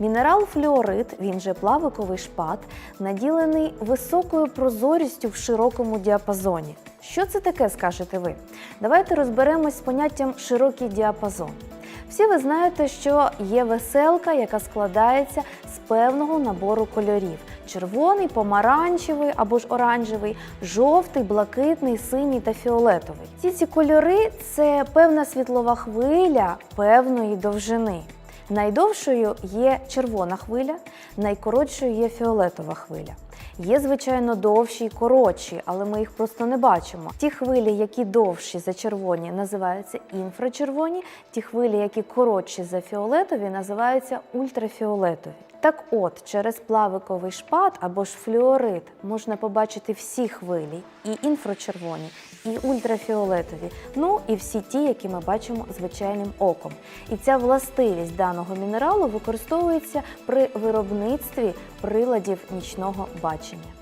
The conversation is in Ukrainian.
Мінерал флюорит, він же плавиковий шпат, наділений високою прозорістю в широкому діапазоні. Що це таке, скажете ви? Давайте розберемось з поняттям широкий діапазон. Всі ви знаєте, що є веселка, яка складається з певного набору кольорів: червоний, помаранчевий або ж оранжевий, жовтий, блакитний, синій та фіолетовий. Ці ці кольори це певна світлова хвиля певної довжини. Найдовшою є червона хвиля, найкоротшою є фіолетова хвиля. Є, звичайно, довші й коротші, але ми їх просто не бачимо. Ті хвилі, які довші за червоні, називаються інфрачервоні, ті хвилі, які коротші за фіолетові, називаються ультрафіолетові. Так от, через плавиковий шпат або ж флюорит можна побачити всі хвилі, і інфрачервоні, і ультрафіолетові, ну і всі ті, які ми бачимо звичайним оком. І ця властивість даного мінералу використовується при виробництві приладів нічного бачення побачення!